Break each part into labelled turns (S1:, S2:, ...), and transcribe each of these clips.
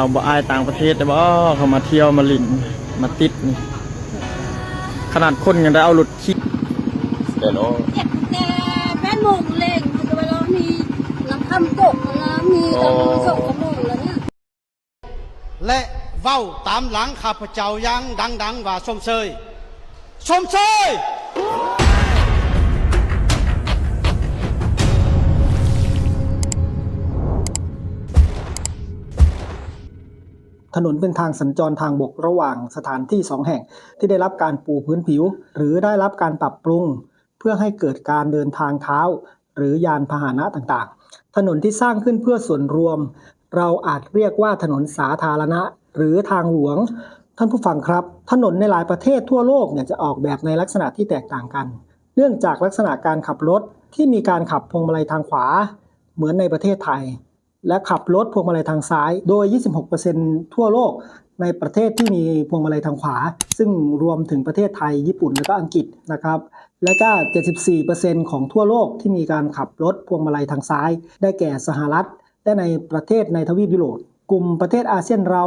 S1: เอาบ่อายต่างประเทศแต่บ่เขามาเที่ยวมาลินมาติดนี่ขนาดคนยังได้เอารถขี่เดี๋ยวเนาะ
S2: เจ็บแต่แม่นโมงเล่งมันก็เวลามีน้ำคำตกแล้วมีแต่มันส่งกระโมงแล้วเนี่ย
S3: และเว้าตามหลังข้าพเจ้าอยังดังๆว่าชมเชยชมเชย
S4: ถนนเป็นทางสัญจรทางบกระหว่างสถานที่สองแห่ง ที่ได้รับการปูพื้นผิว หรือได้รับการปรับปรุง เพื่อให้เกิดการเดินทางเท้า หรือยานพาหนะต่างๆ ถนนที่สร้างขึ้นเพื่อส่วนรวม เราอาจเรียกว่าถนนสาธารณะ หรือทางหลวง ท่านผู้ฟังครับ ถนนในหลายประเทศทั่วโลกเนี่ยจะออกแบบในลักษณะที่แตกต่างกัน เนื่องจากลักษณะการขับรถที่มีการขับพวงมาลัยทางขวา เหมือนในประเทศไทย และขับรถพวงมาลัยทางซ้าย โดย 26%ทั่วโลกในประเทศที่มีพวงมาลัยทางขวา ซึ่งรวมถึงประเทศไทย ญี่ปุ่น และก็อังกฤษนะครับ และก็ 74%ของทั่วโลกที่มีการขับรถพวงมาลัยทางซ้าย ได้แก่สหรัฐ และในประเทศในทวีปยุโรป กลุ่มประเทศอาเซียนเรา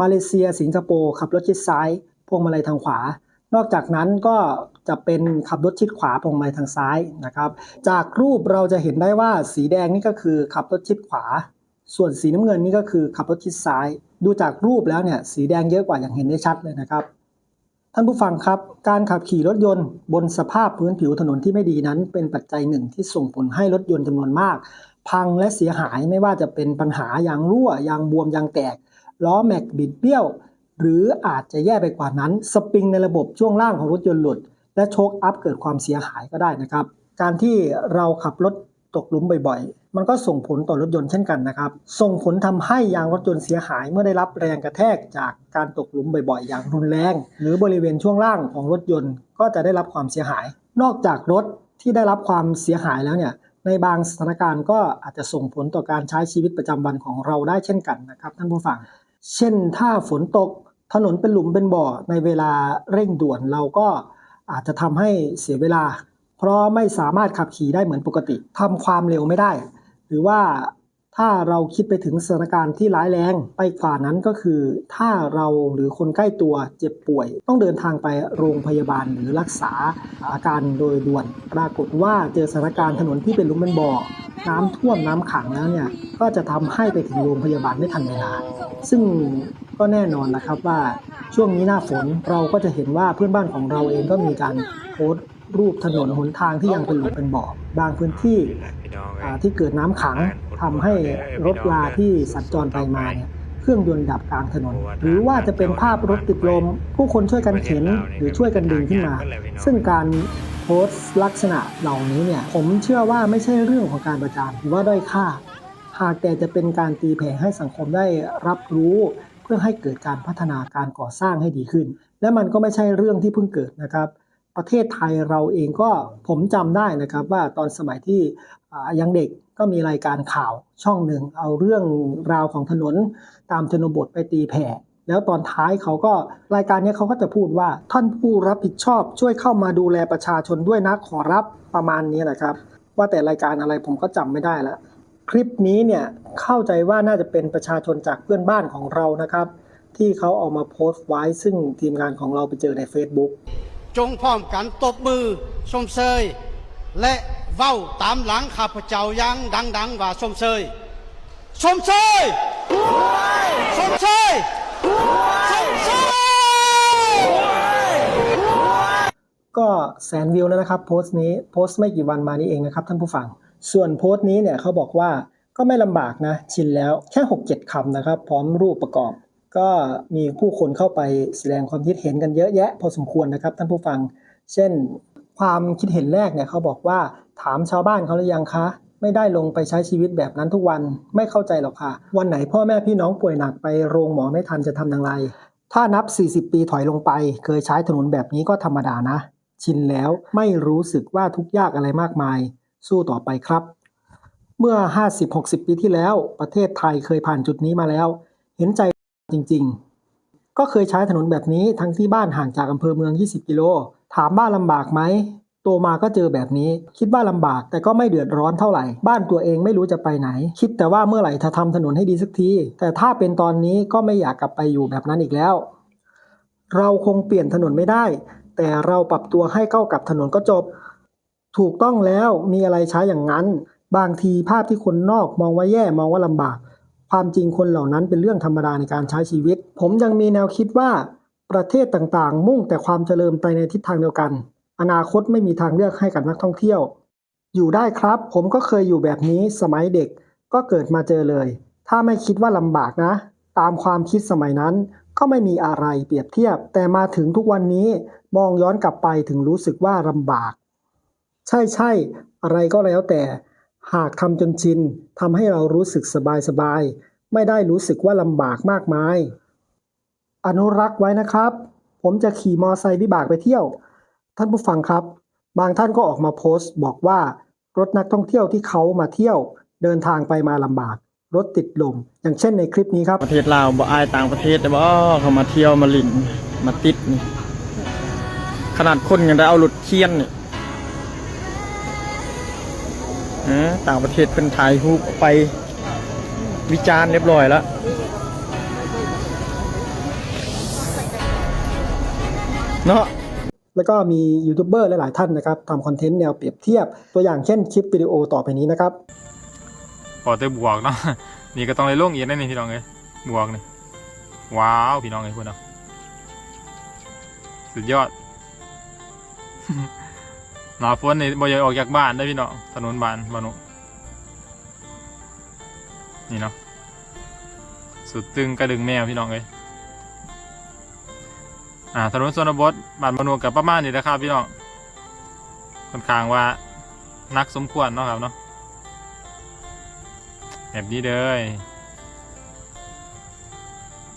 S4: มาเลเซีย สิงคโปร์ ขับรถชิดซ้าย พวงมาลัยทางขวา นอกจากนั้นก็ จะเป็นขับรถชิดขวาพวงมาลัยทางซ้ายนะครับ จากรูปเราจะเห็นได้ว่าสีแดงนี่ก็คือขับรถชิดขวา ส่วนสีน้ำเงินนี่ก็คือขับรถชิดซ้าย ดูจากรูปแล้วเนี่ยสีแดงเยอะกว่าอย่างเห็นได้ชัดเลยนะครับ ท่านผู้ฟังครับ การขับขี่รถยนต์บนสภาพพื้นผิวถนนที่ไม่ดีนั้น เป็นปัจจัยหนึ่งที่ส่งผลให้รถยนต์จำนวนมาก พังและเสียหายไม่ว่าจะเป็นปัญหายางรั่วยางบวมยางแตกล้อแม็กบิดเบี้ยวหรืออาจจะแย่ไปกว่านั้น สปริงในระบบช่วงล่างของรถยนต์หลุด และโชคอัพเกิดความเสียหายก็ได้นะครับ การที่เราขับรถตกหลุมบ่อยๆ มันก็ส่งผลต่อรถยนต์เช่นกันนะครับ ส่งผลทำให้ยางรถยนต์เสียหายเมื่อได้รับแรงกระแทกจากการตกหลุมบ่อยๆ อย่างรุนแรง หรือบริเวณช่วงล่างของรถยนต์ก็จะได้รับความเสียหาย นอกจากรถที่ได้รับความเสียหายแล้วเนี่ยในบางสถานการณ์ก็อาจจะส่งผลต่อการใช้ชีวิตประจำวันของเราได้เช่นกันนะครับท่านผู้ฟัง เช่นถ้าฝนตกถนนเป็นหลุมเป็นบ่อในเวลาเร่งด่วนเราก็ อาจจะทำให้เสียเวลา เพราะไม่สามารถขับขี่ได้เหมือนปกติทำความเร็วไม่ได้ หรือว่าถ้าเราคิดไปถึงสถานการณ์ที่ร้ายแรงไปกว่านั้นก็คือ ถ้าเราหรือคนใกล้ตัวเจ็บป่วย ต้องเดินทางไปโรงพยาบาลหรือรักษาอาการโดยด่วน ปรากฏว่าเจอสถานการณ์ถนนที่เป็นลุมเป็นบ่อน้ำท่วมน้ำขังแล้วเนี่ยก็จะทำให้ไปถึงโรงพยาบาลไม่ทันเวลา ซึ่ง ก็แน่นอนนะครับว่าช่วงนี้หน้าฝนเราก็จะเห็นว่าเพื่อนบ้านของเราเองก็มีการโพสต์รูปถนนหนทางที่ยังเป็นหลุมเป็นบ่อบางพื้นที่ที่เกิดน้ำขังทำให้รถลาที่สัญจรไปมาเนี่ยเครื่องยนต์ดับกลางถนน หรือว่าจะเป็นภาพรถติดลม ผู้คนช่วยกันเข็นหรือช่วยกันดึงขึ้นมา ซึ่งการโพสต์ลักษณะเหล่านี้เนี่ยผมเชื่อว่าไม่ใช่เรื่องของการประจานหรือว่าด้อยค่า หากแต่จะเป็นการตีแผ่ให้สังคมได้รับรู้ เพื่อให้เกิดการพัฒนาการก่อสร้างให้ดีขึ้น และมันก็ไม่ใช่เรื่องที่เพิ่งเกิดนะครับ ประเทศไทยเราเองก็ผมจำได้นะครับว่าตอนสมัยที่ยังเด็กก็มีรายการข่าวช่องหนึ่งเอาเรื่องราวของถนนตามชนบทไปตีแผ่แล้วตอนท้ายเขาก็รายการนี้เขาก็จะพูดว่าท่านผู้รับผิดชอบช่วยเข้ามาดูแลประชาชนด้วยนะขอรับประมาณนี้นะครับ ว่าแต่รายการอะไรผมก็จำไม่ได้แล้ว คลิปนี้เนี่ยเข้าใจว่าน่าจะเป็นประชาชนจากเพื่อนบ้านของเรานะครับ ที่เขาเอามาโพสต์ไว้ซึ่งทีมงานของเราไปเจอใน Facebook
S3: จงพร้อมกันตบมือชมเชยและเว้าตามหลังข้าพเจ้าอยังดัง ๆ ว่าชมเชยชมเชยชมเชยชมเชย
S4: ก็แสนวิวแล้วนะครับโพสต์นี้โพสต์ไม่กี่วันมานี้เองนะครับท่านผู้ฟัง ส่วนโพสต์นี้เนี่ยเขาบอกว่าก็ไม่ลำบากนะ ชินแล้วแค่ 6-7คำนะครับ พร้อมรูปประกอบ ก็มีผู้คนเข้าไปแสดงความคิดเห็นกันเยอะแยะ พอสมควรนะครับท่านผู้ฟัง เช่น ความคิดเห็นแรกเนี่ยเขาบอกว่าถามชาวบ้านเขาหรือยังคะ ไม่ได้ลงไปใช้ชีวิตแบบนั้นทุกวันไม่เข้าใจหรอกค่ะ วันไหนพ่อแม่พี่น้องป่วยหนักไปโรงหมอไม่ทันจะทำอย่างไร ถ้านับ 40 ปีถอยลงไป เคยใช้ถนนแบบนี้ก็ธรรมดานะ ชินแล้วไม่รู้สึกว่าทุกยากอะไรมากมาย สู้ต่อไปครับ เมื่อ 50-60 ปีที่แล้ว ประเทศไทยเคยผ่านจุดนี้มาแล้ว เห็นใจจริง ๆ ก็เคยใช้ถนนแบบนี้ทั้งที่บ้านห่างจากอำเภอเมือง 20 กิโล ถามว่านลำบากไหมโตมาก็เจอแบบนี้ คิดว่าลำบากแต่ก็ไม่เดือดร้อนเท่าไหร่ บ้านตัวเองไม่รู้จะไปไหน คิดแต่ว่าเมื่อไหร่จะทำถนนให้ดีสักที แต่ถ้าเป็นตอนนี้ก็ไม่อยากกลับไปอยู่แบบนั้นอีกแล้ว เราคงเปลี่ยนถนนไม่ได้ แต่เราปรับตัวให้เข้ากับถนนก็จบ ถูกต้องแล้วมีอะไรใช้อย่างนั้น บางทีภาพที่คนนอกมองว่าแย่มองว่าลำบาก ความจริงคนเหล่านั้นเป็นเรื่องธรรมดาในการใช้ชีวิต ผมยังมีแนวคิดว่าประเทศต่างๆ มุ่งแต่ความเจริญไปในทิศทางเดียวกัน อนาคตไม่มีทางเลือกให้กับนักท่องเที่ยว อยู่ได้ครับ ผมก็เคยอยู่แบบนี้สมัยเด็กก็เกิดมาเจอเลย ถ้าไม่คิดว่าลำบากนะ ตามความคิดสมัยนั้น ก็ไม่มีอะไรเปรียบเทียบ แต่มาถึงทุกวันนี้มองย้อนกลับไปถึงรู้สึกว่าลำบาก ใช่ใช่อะไรก็แล้วแต่ หากทำจนชินทำให้เรารู้สึกสบายสบายไม่ได้รู้สึกว่าลำบากมากมาย อนุรักษ์ไว้นะครับ ผมจะขี่มอไซค์วิบากไปเที่ยว ท่านผู้ฟังครับ บางท่านก็ออกมาโพสต์ บอกว่ารถนักท่องเที่ยวที่เขามาเที่ยว เดินทางไปมาลำบาก รถติดลม อย่างเช่นในคลิปนี้ครับ
S1: ประเทศลาวบ่อายต่างประเทศแต่บ่เขามาเที่ยวมาลินมาติดนี่ขนาดคนยังได้เอารถเคียนนี่ ต่างประเทศเพิ่นถ่ายรูปไปวิจารณ์เรียบร้อยแล้วเนาะ
S4: แล้วก็มียูทูบเบอร์หลาย ๆ ท่านนะครับทำคอนเทนต์แนวเปรียบเทียบ ตัวอย่างเช่นคลิปวิดีโอต่อไปนี้นะครับ
S5: พอเตบวกเนาะนี่ก็ต้องเลยลงอีกนั่นนี่พี่น้องเลยบวกนี่ว้าวพี่น้องเลยพูดเนาะสุดยอด หนาฝนนี่บ่อยากออกจากบ้านได้พี่น้องถนนบ้านบ้านุนี่เนาะสุดตึงกระดึงแมวพี่น้องเลยอ่าถนนชนบทบ้านบ้านนุกับประมาณนี้นะครับพี่น้องค่อนข้างว่านักสมควรเนาะครับเนาะแบบนี้เลย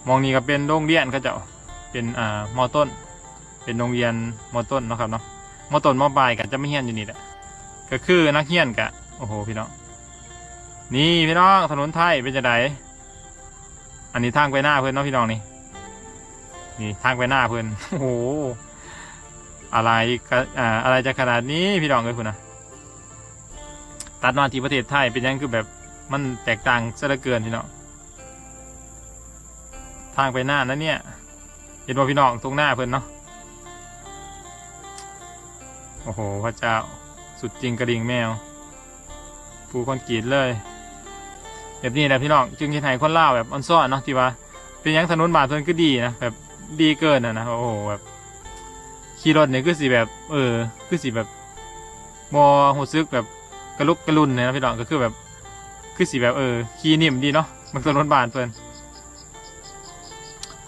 S5: มองนี่ก็เป็นโรงเรียนเขาเจ้าเป็นอ่ามอต้น เป็นโรงเรียนมอต้นเนาะครับเนาะ มอต้นมอปลายกันจะไม่เฮียนอยู่นี่แหละก็คือนักเฮียนกะโอ้โหพี่น้องนี่พี่น้องถนนไทยเป็นจะไดอันนี้ทางไปหน้าเพื่อนเนาะพี่น้องนี่นี่ทางไปหน้าเพื่อนโอ้โหอะไรก็อ่าอะไรจะขนาดนี้พี่น้องเลยคุณนะตัดมาที่ประเทศไทยเป็นยังคือแบบมันแตกต่างซะเหลือเกินพี่น้องทางไปหน้านั้นเนี่ยเห็นว่าพี่น้องตรงหน้าเพิ่อนเนาะ อ้โห พระเจ้า สุดจริงกระดิ่งแมวผูคอนกรีตเลย แบบนี้แหละพี่น้อง จึงเห็นให้คนล่าแบบออนซ่อนเนาะที่ว่า เป็นยังถนนบาดเพิ่นก็ดีนะ แบบดีเกินอะนะ โอ้โห แบบขี่รถเนี่ยคือสิแบบ เออ คือสิแบบมอหูซึกแบบกระลุกกระลุนเนี่ยนะพี่น้องก็คือแบบ คือสีแบบเออขี่นิ่มดีเนาะมันตัวรถบานเพิ่น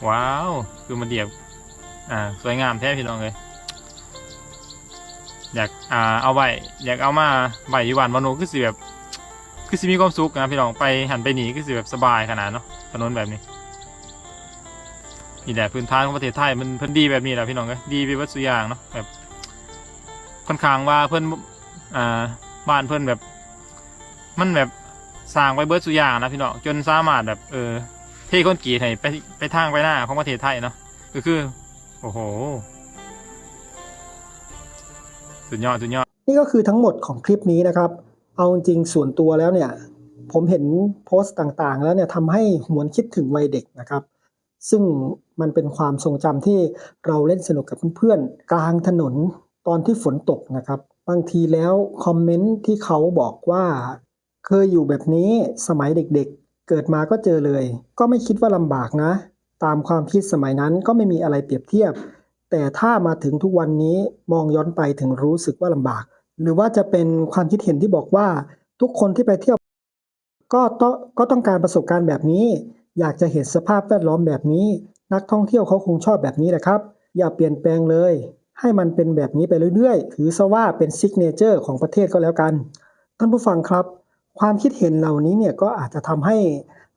S5: ว้าว คือมันเดียบ อ่า สวยงามแท้พี่น้องเลย อยากอ่าเอาไว้อยากเอามาใบอยู่บ้านวานุคือสีแบบคือสิมีความสุขนะพี่น้องไปหันไปหนีคือสิแบบสบายขนาดเนาะถนนแบบนี้นี่แหละพื้นทางของประเทศไทยมันเพิ่นดีแบบนี้แหละพี่น้องเลยดีไปวัดสุย่างเนาะแบบค่อนข้างว่าเพิ่นอ่าบ้านเพื่อนแบบ มันแบบสร้างไว้เบิร์ดสุย่างนะพี่น้องจนสามารถแบบเออเทคนกรีดให้ไปไปทางไปหน้าของประเทศไทยเนาะก็คือ โอ้โห สุดยอดสุดยอด
S4: นี่ก็คือทั้งหมดของคลิปนี้นะครับ เอาจริงส่วนตัวแล้วเนี่ย ผมเห็นโพสต์ต่างๆ แล้วเนี่ยทำให้หวนคิดถึงวัยเด็กนะครับ ซึ่งมันเป็นความทรงจำที่เราเล่นสนุกกับเพื่อนๆ กลางถนนตอนที่ฝนตกนะครับ บางทีแล้วคอมเมนต์ที่เขาบอกว่าเคยอยู่แบบนี้สมัยเด็กๆ เกิดมาก็เจอเลย ก็ไม่คิดว่าลำบากนะ ตามความคิดสมัยนั้นก็ไม่มีอะไรเปรียบเทียบ แต่ถ้ามาถึงทุกวันนี้มองย้อนไปถึงรู้สึกว่าลำบาก หรือว่าจะเป็นความคิดเห็นที่บอกว่าทุกคนที่ไปเที่ยว ก็ต้องก็ต้องการประสบการณ์แบบนี้ อยากจะเห็นสภาพแวดล้อมแบบนี้ นักท่องเที่ยวเขาคงชอบแบบนี้แหละครับ อย่าเปลี่ยนแปลงเลย ให้มันเป็นแบบนี้ไปเรื่อยๆ ถือซะว่าเป็นซิกเนเจอร์ของประเทศก็แล้วกัน ท่านผู้ฟังครับ ความคิดเห็นเหล่านี้เนี่ยก็อาจจะทำให้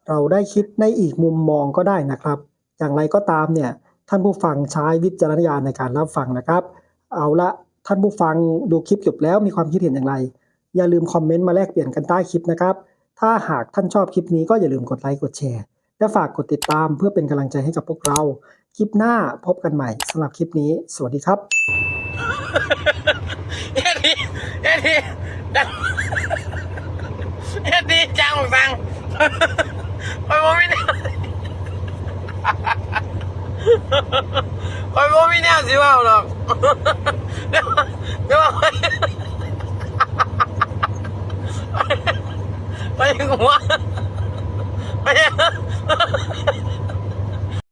S4: เราได้คิดในอีกมุมมองก็ได้นะครับ อย่างไรก็ตามเนี่ย ท่านผู้ฟังใช้วิจารณญาณในการรับฟังนะครับ เอาละท่านผู้ฟังดูคลิปจบแล้วมีความคิดเห็นอย่างไร อย่าลืมคอมเมนต์มาแลกเปลี่ยนกันใต้คลิปนะครับ ถ้าหากท่านชอบคลิปนี้ก็อย่าลืมกดไลค์กดแชร์ และฝากกดติดตามเพื่อเป็นกำลังใจให้กับพวกเรา คลิปหน้าพบกันใหม่สำหรับคลิปนี้ สวัสดีครับเย็
S6: ดีเอ็ดดีเอ็ดดีจ้างของตังคอยโมไม่แน่ คอยโมไม่แน่สิว่าหรอกเดี๋ยวเดี๋ยวไปหัว